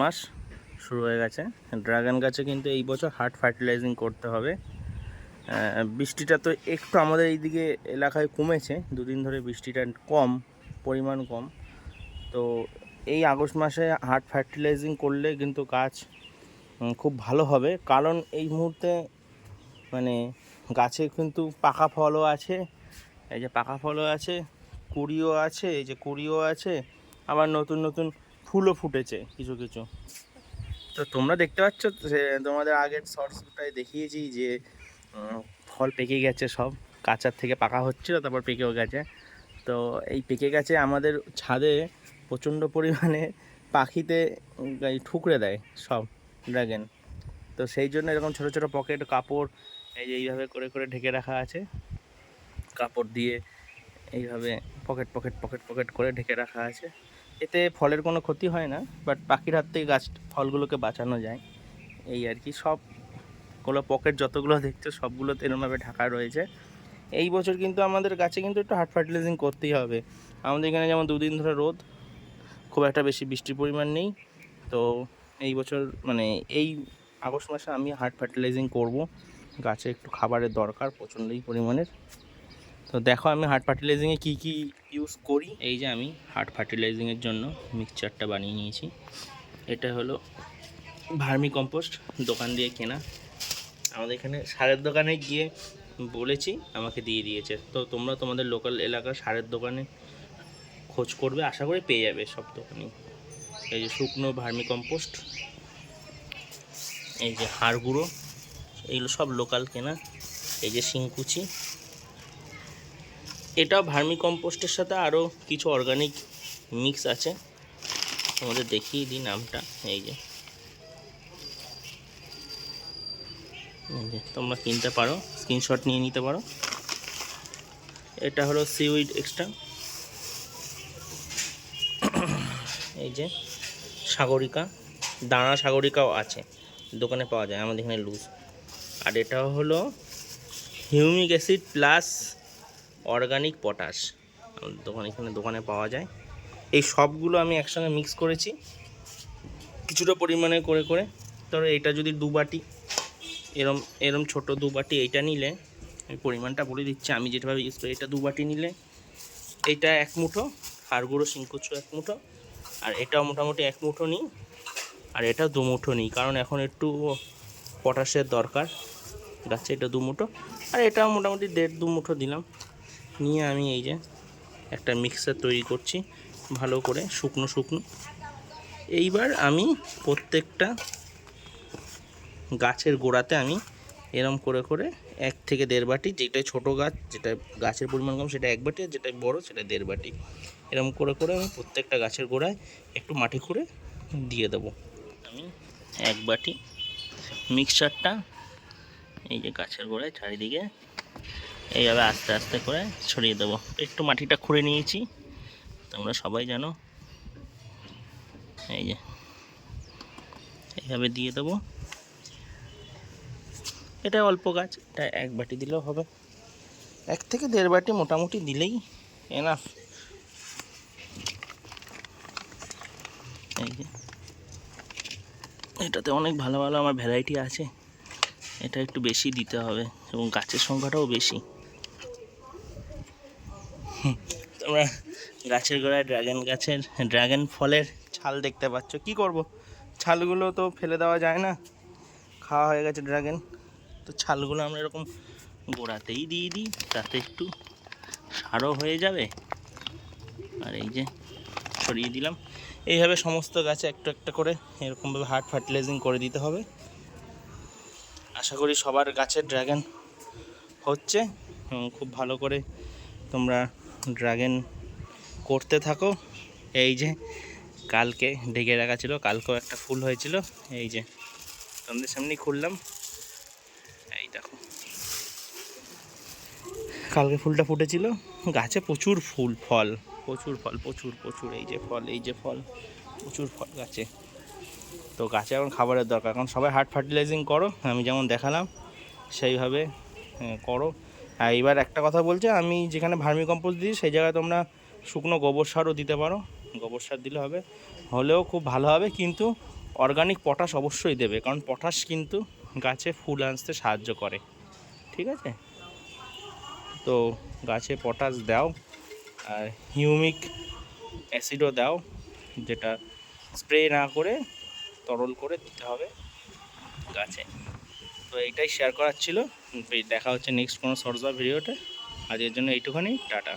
মাস শুরু হয়ে গেছে। ড্রাগন গাছে কিন্তু এই বছর হার্ড ফার্টিলাইজিং করতে হবে। বৃষ্টিটা তো একটু আমাদের এইদিকে এলাকায় কমেছে, দুদিন ধরে বৃষ্টিটা কম, পরিমাণ কম। তো এই আগস্ট মাসে হার্ড ফার্টিলাইজিং করলে কিন্তু গাছ খুব ভালো হবে। কারণ এই মুহূর্তে মানে গাছে কিন্তু পাকা ফলও আছে, এই যে পাকা ফলও আছে, কুড়িও আছে, এই যে কুড়িও আছে, আবার নতুন নতুন ফুলও ফুটেছে, কিছু কিছু। তো তোমরা দেখতে পাচ্ছ তোমাদের আগের শর্টসটায় দেখিয়েছি যে ফল পেকে গেছে সব, কাঁচার থেকে পাকা হচ্ছিল, তারপর পেকেও গেছে। তো এই পেকে গেছে আমাদের ছাদে প্রচণ্ড পরিমাণে পাখিতে ঠুকরে দেয় সব ড্রাগন। তো সেই জন্য এরকম ছোটো ছোটো পকেট কাপড়, এই যে এইভাবে করে করে ঢেকে রাখা আছে। কাপড় দিয়ে এইভাবে পকেট পকেট পকেট পকেট করে ঢেকে রাখা আছে। এতে ফলের কোনো ক্ষতি হয় না বাট পাখির হাত থেকে গাছ, ফলগুলোকে বাঁচানো যায়। এই আর কি সবগুলো পকেট যতগুলো দেখছ, সবগুলোতে এরমভাবে ঢাকা রয়েছে। এই বছর কিন্তু আমাদের গাছে কিন্তু একটু হার্ড ফার্টিলাইজিং করতেই হবে। আমাদের এখানে যেমন দুদিন ধরে রোদ, খুব একটা বেশি বৃষ্টির পরিমাণ নেই। তো এই বছর মানে এই আগস্ট মাসে আমি হার্ড ফার্টিলাইজিং করব। গাছে একটু খাবারের দরকার, প্রচণ্ডই পরিমাণের। তো দেখো আমি হার্ড ফার্টিলাইজিংয়ে কী কী ইউজ করি? এই যে আমি হার্ড ফার্টিলাইজিংয়ের জন্য মিক্সচারটা বানিয়ে নিয়েছি। এটা হলো ভার্মি কম্পোস্ট, দোকান দিয়ে কেনা। আমাদের এখানে সারের দোকানে গিয়ে বলেছি, আমাকে দিয়ে দিয়েছে। তো তোমরা তোমাদের লোকাল এলাকার সারের দোকানে খোঁজ করবে, আশা করি পেয়ে যাবে সব দোকানেই এই যে শুকনো ভার্মি কম্পোস্ট, এই যে হাড় গুঁড়ো এইগুলো সব লোকাল কেনা। এই যে শিংকুচি এটাও ভার্মি কম্পোস্টের সাথে আরও কিছু অর্গানিক মিক্স আছে। তোমাদের দেখিয়ে দিই নামটা, এই যে। এই যে, তোমরা কিনতে পারো স্ক্রিনশট নিয়ে নিতে পারো। এটা হলো সিউইড এক্সট্রা এই যে, সাগরিকা, দানা সাগরিকাও আছে, দোকানে পাওয়া যায়, আমাদের এখানে লুজ আর এটা হলো humic acid plus organic potash. দোকানে, এখানে দোকানে পাওয়া যায়। এই সবগুলো আমি একসঙ্গে মিক্স করেছি। কিছুটা পরিমাণে করে করে। ধরো এটা যদি দু বাটি, এরম এরম ছোট দু বাটি এইটা নিলে, আমি পরিমাণটা বলে দিচ্ছি। আমি যেটাভাবে ইউজ করি, এটা দু বাটি নিলে এইটা এক মুঠো হাড় গুঁড়ো শিংকুচু এক মুঠো, আর এটাও মোটামুটি এক মুঠো নিই, আর এটা দু মুঠো নিই। কারণ এখন একটু পটাশের দরকার। গাছে এটা দু মুঠো, আর এটাও মোটামুটি দেড় দু মুঠো দিলাম। নিয়ে আমি এই যে একটা মিক্সার তৈরি করছি ভালো করে শুকনো শুকনো। এইবার আমি প্রত্যেকটা গাছের গোড়াতে আমি এরম করে করে এক থেকে দেড় বাটি যেটা ছোট গাছ, যেটা গাছের পরিমাণ কম সেটা এক বাটি আর যেটা বড় সেটা দেড় বাটি। এরম করে করে আমি প্রত্যেকটা গাছের গোড়ায় একটু মাটি খুঁড়ে দিয়ে দেবো। আমি এক বাটি মিক্সারটা এই যে গাছের গোড়ায় চারিদিকে এইভাবে আস্তে আস্তে করে ছড়িয়ে দেবো। একটু মাটিটা খুঁড়ে নিয়েছি। তোমরা সবাই জানো। এই যে। এইভাবে দিয়ে দেবো। এটা অল্প গাছ, এটা এক বাটি দিলেও হবে। এক থেকে দেড় বাটি মোটামুটি দিলেই এনাফ এই যে। এটাতে অনেক ভালো ভালো আমার ভ্যারাইটি আছে। এটা একটু বেশি দিতে হবে এবং গাছের সংখ্যাটাও বেশি। তোমরা গাছের গোড়ায় ড্রাগন গাছের, ড্রাগন ফলের ছাল দেখতে পাচ্ছ। কি করব? ছালগুলো তো ফেলে দেওয়া যায় না। খাওয়া হয়ে গেছে ড্রাগন। তো ছালগুলো আমরা এরকম গোড়াতেই দিয়ে দিই, তাতে একটু সারও হয়ে যাবে। আর এই যে ছড়িয়ে দিলাম। এইভাবে সমস্ত গাছে একটু একটা করে এরকমভাবে হার্ড ফার্টিলাইজিং করে দিতে হবে। আশা করি সবার গাছের ড্রাগন হচ্ছে। খুব ভালো করে তোমরা ড্রাগন করতে থাকো। এই যে কালকে ঢেকে রাখা ছিল, কালকেও একটা ফুল হয়েছিল। এই যে তোমাদের সামনেই খুললাম। এই দেখো। কালকে ফুলটা ফুটেছিল। গাছে প্রচুর ফুল, ফল, প্রচুর ফল, প্রচুর প্রচুর। এই যে ফল, এই যে ফল, প্রচুর ফল গাছে। তো গাছে এখন খাবারের দরকার। কারণ সবাই হার্ড ফার্টিলাইজিং করো, আমি যেমন দেখালাম, সেইভাবে করো। এবার একটা কথা বলছে, আমি যেখানে ভার্মি কম্পোস্ট দিই সেই জায়গায় তোমরা শুকনো গোবর সারও দিতে পারো। গোবর সার দিলে হবে, হলেও খুব ভালো হবে, কিন্তু অর্গানিক পটাশ অবশ্যই দেবে, কারণ পটাশ কিন্তু গাছে ফুল আনতে সাহায্য করে। ঠিক আছে? তো গাছে পটাশ দাও, আর হিউমিক অ্যাসিডও দাও, যেটা স্প্রে না করে, তরল করে দিতে হবে গাছে। তো এইটাই শেয়ার করার ছিল। দেখা হচ্ছে নেক্সট কোনো শর্টস বা ভিডিওতে আজকের জন্য এইটুখানি, টাটা।